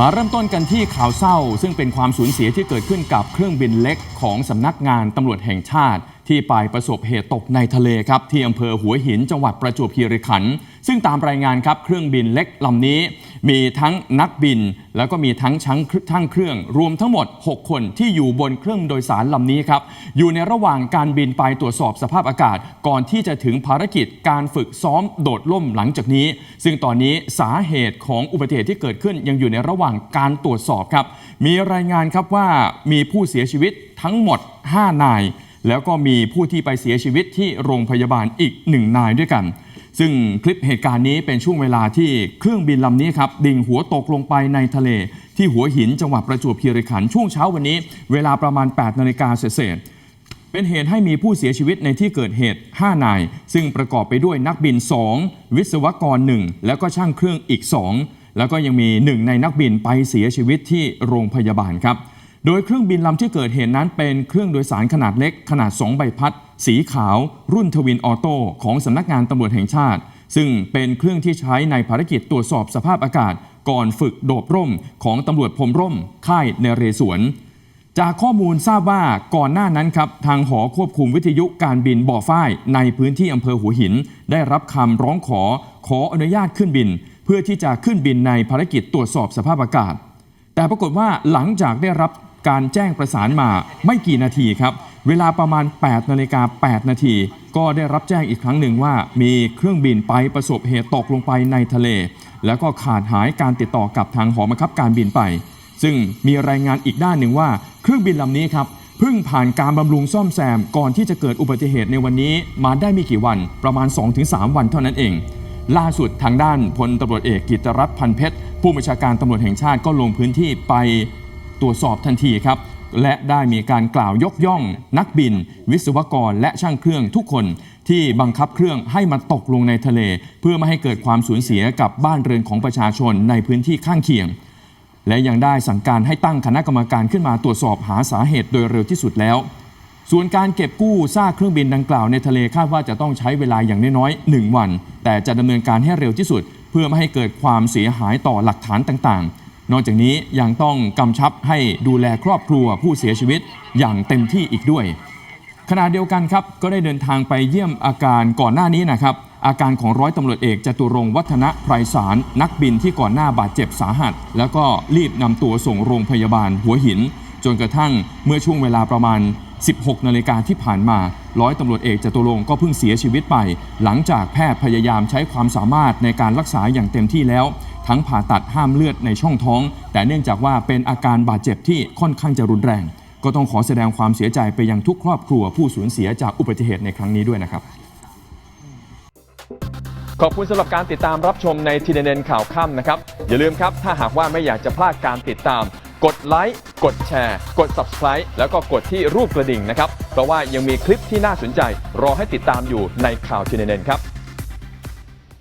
มาเริ่มต้นกันที่ข่าวเศร้า ซึ่งเป็นความสูญเสียที่เกิดขึ้นกับเครื่องบินเล็กของสำนักงานตำรวจแห่งชาติ ที่ไปประสบเหตุตกในทะเลครับ ที่อำเภอหัวหินจังหวัดประจวบคีรีขันธ์ซึ่งตามรายงานครับเครื่องบินเล็กลำนี้ มีทั้งนักบิน แล้วก็มีทั้งชั้งทั้งเครื่อง รวมทั้งหมด 6 คนที่อยู่บนเครื่องโดยสารลำนี้ครับ อยู่ในระหว่างการบินไปตรวจสอบสภาพอากาศ ก่อนที่จะถึงภารกิจการฝึกซ้อมโดดล่มหลังจากนี้ ซึ่งตอนนี้สาเหตุของอุบัติเหตุที่เกิดขึ้นยังอยู่ในระหว่างการตรวจสอบครับ มีรายงานครับว่ามีผู้เสียชีวิตทั้งหมด 5 นาย แล้วก็มีผู้ที่ไปเสียชีวิตที่โรงพยาบาลอีกหนึ่งนายด้วยกัน ซึ่งคลิปเหตุการณ์นี้เป็นช่วงเวลาที่เครื่องบินลำนี้ครับดิ่งหัวตกลงไปในทะเล ที่หัวหินจังหวัดประจวบคีรีขันธ์ช่วงเช้าวันนี้ เวลาประมาณ 8 นาฬิกาเศษเป็นเหตุให้มีผู้เสียชีวิตในที่เกิดเหตุ 5 นาย ซึ่งประกอบไปด้วยนักบิน 2 วิศวกร 1 แล้วก็ช่างเครื่องอีก 2 แล้วก็ยังมีหนึ่งในนักบินไปเสียชีวิตที่โรงพยาบาลครับ โดยเครื่องบินลำที่เกิดเหตุนั้นเป็นเครื่องโดยสารขนาดเล็กขนาด 2 ใบพัด สีขาว รุ่นทวินออโต้ของสำนักงานตำรวจแห่งชาติ ซึ่งเป็นเครื่องที่ใช้ในภารกิจตรวจสอบสภาพอากาศ ก่อนฝึกโดดร่มของตำรวจพรมร่ม ค่ายในเรศวร จากข้อมูลทราบว่าก่อนหน้านั้นครับทางหอควบคุมวิทยุการบินบ่อฝ้ายในพื้นที่อำเภอหัวหิน ได้รับคำร้องขอขออนุญาตขึ้นบิน เพื่อที่จะขึ้นบินในภารกิจตรวจสอบสภาพอากาศ แต่ปรากฏว่าหลังจากได้รับ การแจ้งประสานมาไม่กี่นาทีครับ เวลาประมาณ 8นาฬิกา8นาทีก็ได้รับแจ้งอีกครั้งหนึ่งว่า มีเครื่องบินไปประสบเหตุตกลงไปในทะเล แล้วก็ขาดหายการติดต่อกับทางหอบังคับการบินไป ซึ่งมีรายงานอีกด้านหนึ่งว่า เครื่องบินลำนี้ครับเพิ่งผ่านการบำรุงซ่อมแซมก่อนที่จะเกิดอุบัติเหตุในวันนี้ มาได้ไม่กี่วันประมาณ 2-3 วันเท่านั้นเอง ล่าสุดทางด้านพลตำรวจเอกกิตรัตน์พันเพชรผู้บัญชาการตำรวจแห่งชาติก็ลงพื้นที่ไป ตรวจสอบทันทีครับ และได้มีการกล่าวยกย่อง นักบิน วิศวกร และช่างเครื่องทุกคนที่บังคับเครื่องให้มาตกลงในทะเล เพื่อไม่ให้เกิดความสูญเสียกับบ้านเรือนของประชาชนในพื้นที่ข้างเคียง และยังได้สั่งการให้ตั้งคณะกรรมการขึ้นมาตรวจสอบหาสาเหตุโดยเร็วที่สุดแล้ว ส่วนการเก็บกู้ซากเครื่องบินดังกล่าวในทะเลคาดว่าจะต้องใช้เวลาอย่างน้อยๆ1วัน แต่จะดำเนินการให้เร็วที่สุด เพื่อไม่ให้เกิดความเสียหายต่อหลักฐานต่างๆ นอกจากนี้ยังต้องกำชับให้ดูแลครอบครัวผู้เสียชีวิตอย่างเต็มที่อีกด้วยขณะเดียวกันครับก็ได้เดินทางไปเยี่ยมอาการก่อนหน้านี้นะครับ อาการของร้อยตำรวจเอกจตุรงวัฒนะไพรสารนักบินที่ก่อนหน้าบาดเจ็บสาหัส แล้วก็รีบนำตัวส่งโรงพยาบาลหัวหิน จนกระทั่งเมื่อช่วงเวลาประมาณ 16 นาฬิกาที่ผ่านมา ร้อยตำรวจเอกจตุรงก็เพิ่งเสียชีวิตไป หลังจากแพทย์พยายามใช้ความสามารถในการรักษาอย่างเต็มที่แล้ว ทั้งผ่าตัดห้ามเลือดในช่องท้อง แต่เนื่องจากว่าเป็นอาการบาดเจ็บที่ค่อนข้างจะรุนแรง ก็ต้องขอแสดงความเสียใจไปยังทุกครอบครัวผู้สูญเสียจากอุบัติเหตุในครั้งนี้ด้วยนะครับ ขอบคุณสำหรับการติดตามรับชมในทีเด็นข่าวค่ำนะครับ อย่าลืมครับ ถ้าหากว่าไม่อยากจะพลาดการติดตาม กดไลค์กดแชร์ กด Subscribe แล้วก็กดที่รูปกระดิ่งนะครับเพราะว่ายังมีคลิปที่น่าสนใจ รอให้ติดตามอยู่ในข่าวทีเด็นครับ